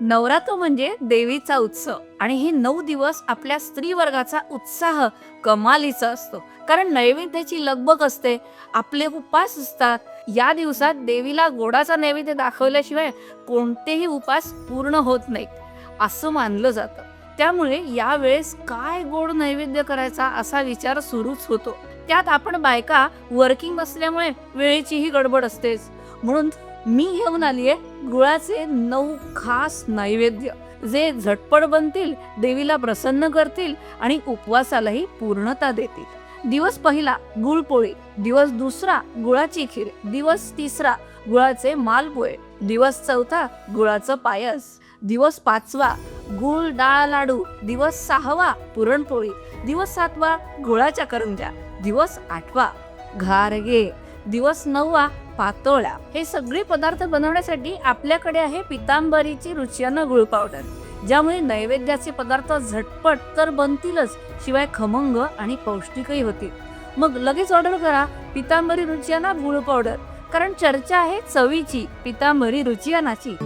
नवरात्र म्हणजे देवीचा उत्सव आणि हे नऊ दिवस आपल्या स्त्री वर्गाचा उत्साह कमालीचा असतो. कारण नैवेद्याची लगबग असते आपले उपास असतात. या दिवसात देवीला गोडाचा नैवेद्य दाखवल्याशिवाय कोणतेही उपास पूर्ण होत नाहीत असं मानलं जातं. त्यामुळे यावेळेस काय गोड नैवेद्य करायचा असा विचार सुरूच होतो. त्यात आपण बायका वर्किंग असल्यामुळे वेळेचीही गडबड असतेच. म्हणून मी घेऊन आली आहे गुळाचे नऊ खास नैवेद्य. जे झटपट बनतील देवीला प्रसन्न करतील आणि उपवासालाही पूर्णता देतील. दिवस पहिला गुळपोळी दिवस दुसरा गुळाची खीर दिवस तिसरा गुळाचे मालपोळे दिवस चौथा गुळाचं पायस दिवस पाचवा गुळ डाळ लाडू दिवस सहावा पुरणपोळी दिवस सातवा गुळाच्या करंजा दिवस आठवा घारगे दिवस नववा पातोळ्या हे सगळे पदार्थ बनवण्यासाठी आपल्याकडे आहे पितांबरीची रुचियानं गुळ पावडर ज्यामुळे नैवेद्याचे पदार्थ झटपट तर बनतीलच शिवाय खमंग आणि पौष्टिकही होतील. मग लगेच ऑर्डर करा पितांबरी रुचियाना गुळ पावडर कारण चर्चा आहे चवीची पितांबरी रुचियानाची.